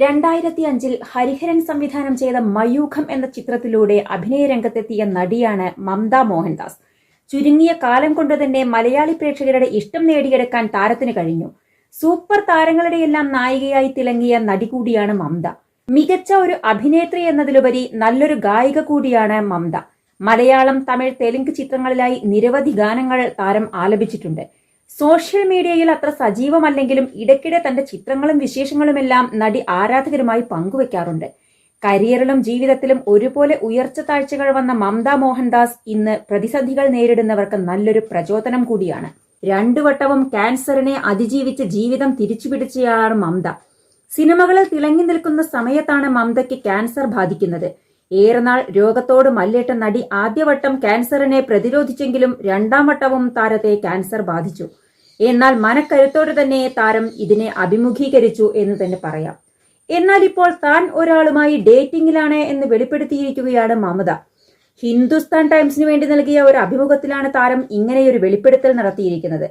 രണ്ടായിരത്തി അഞ്ചിൽ ഹരിഹരൻ സംവിധാനം ചെയ്ത മയൂഖം എന്ന ചിത്രത്തിലൂടെ അഭിനയ രംഗത്തെത്തിയ നടിയാണ് മമത മോഹൻദാസ്. ചുരുങ്ങിയ കാലം കൊണ്ട് തന്നെ മലയാളി പ്രേക്ഷകരുടെ ഇഷ്ടം നേടിയെടുക്കാൻ താരത്തിന് കഴിഞ്ഞു. സൂപ്പർ താരങ്ങളുടെയെല്ലാം നായികയായി തിളങ്ങിയ നടി കൂടിയാണ് മമത മികച്ച ഒരു അഭിനേത്രി എന്നതിലുപരി നല്ലൊരു ഗായിക കൂടിയാണ് മമത മലയാളം തമിഴ് തെലുങ്ക് ചിത്രങ്ങളിലായി നിരവധി ഗാനങ്ങൾ താരം ആലപിച്ചിട്ടുണ്ട്. സോഷ്യൽ മീഡിയയിൽ അത്ര സജീവമല്ലെങ്കിലും ഇടയ്ക്കിടെ തന്റെ ചിത്രങ്ങളും വിശേഷങ്ങളുമെല്ലാം നടി ആരാധകരുമായി പങ്കുവെക്കാറുണ്ട്. കരിയറിലും ജീവിതത്തിലും ഒരുപോലെ ഉയർച്ച താഴ്ചകൾ വന്ന മമത മോഹൻദാസ് ഇന്ന് പ്രതിസന്ധികൾ നേരിടുന്നവർക്ക് നല്ലൊരു പ്രചോദനം കൂടിയാണ്. രണ്ടു വട്ടവും ക്യാൻസറിനെ അതിജീവിച്ച് ജീവിതം തിരിച്ചുപിടിച്ചയാളാണ് മമത. സിനിമകളിൽ തിളങ്ങി നിൽക്കുന്ന സമയത്താണ് മമതയ്ക്ക് ക്യാൻസർ ബാധിക്കുന്നത്. ഏറെനാൾ രോഗത്തോട് മല്ലിട്ട നടി ആദ്യവട്ടം ക്യാൻസറിനെ പ്രതിരോധിച്ചെങ്കിലും രണ്ടാം വട്ടവും താരത്തെ ക്യാൻസർ ബാധിച്ചു. എന്നാൽ മനക്കരുത്തോടെ തന്നെ താരം ഇതിനെ അഭിമുഖീകരിച്ചു എന്ന് തന്നെ പറയാം. എന്നാൽ ഇപ്പോൾ താൻ ഒരാളുമായി ഡേറ്റിംഗിലാണ് എന്ന് വെളിപ്പെടുത്തിയിരിക്കുകയാണ് മമത. ഹിന്ദുസ്ഥാൻ ടൈംസിന് വേണ്ടി നൽകിയ ഒരു അഭിമുഖത്തിലാണ് താരം ഇങ്ങനെയൊരു വെളിപ്പെടുത്തൽ നടത്തിയിരിക്കുന്നത്.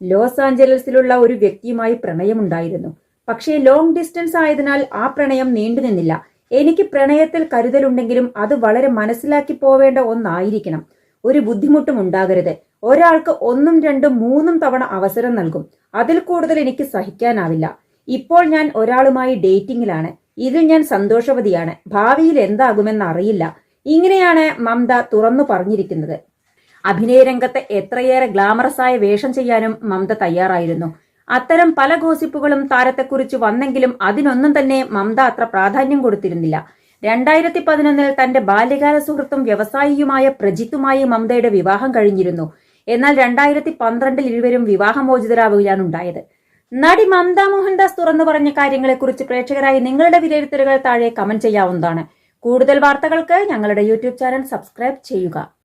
ലോസ് ആഞ്ചലസിലുള്ള ഒരു വ്യക്തിയുമായി പ്രണയമുണ്ടായിരുന്നു. പക്ഷേ ലോങ് ഡിസ്റ്റൻസ് ആയതിനാൽ ആ പ്രണയം നീണ്ടുനിന്നില്ല. എനിക്ക് പ്രണയത്തിൽ കരുതലുണ്ടെങ്കിലും അത് വളരെ മനസ്സിലാക്കി പോവേണ്ട ഒന്നായിരിക്കണം. ഒരു ബുദ്ധിമുട്ടും ഉണ്ടാകരുത്. ഒരാൾക്ക് ഒന്നും രണ്ടും മൂന്നും തവണ അവസരം നൽകും. അതിൽ കൂടുതൽ എനിക്ക് സഹിക്കാനാവില്ല. ഇപ്പോൾ ഞാൻ ഒരാളുമായി ഡേറ്റിംഗിലാണ് ഇതിൽ ഞാൻ സന്തോഷവതിയാണ്. ഭാവിയിൽ എന്താകുമെന്ന് അറിയില്ല. ഇങ്ങനെയാണ് മമത തുറന്നു പറഞ്ഞിരിക്കുന്നത്. അഭിനയ രംഗത്ത് എത്രയേറെ ഗ്ലാമറസായ വേഷം ചെയ്യാനും മമത തയ്യാറായിരുന്നു. അത്തരം പല ഗോസിപ്പുകളും താരത്തെക്കുറിച്ച് വന്നെങ്കിലും അതിനൊന്നും തന്നെ മമത അത്ര പ്രാധാന്യം കൊടുത്തിരുന്നില്ല. രണ്ടായിരത്തി പതിനൊന്നിൽ തന്റെ ബാല്യകാല സുഹൃത്തും വ്യവസായിയുമായ പ്രജിത്തുമായി മമതയുടെ വിവാഹം കഴിഞ്ഞിരുന്നു. എന്നാൽ രണ്ടായിരത്തി പന്ത്രണ്ടിൽ ഇരുവരും വിവാഹമോചിതരാവുകയാണ് ഉണ്ടായത് നടി മമത മോഹൻദാസ് തുറന്നു പറഞ്ഞ കാര്യങ്ങളെക്കുറിച്ച് പ്രേക്ഷകരായി നിങ്ങളുടെ വിലയിരുത്തലുകൾ താഴെ കമന്റ് ചെയ്യാവുന്നതാണ്. കൂടുതൽ വാർത്തകൾക്ക് ഞങ്ങളുടെ യൂട്യൂബ് ചാനൽ സബ്സ്ക്രൈബ് ചെയ്യുക.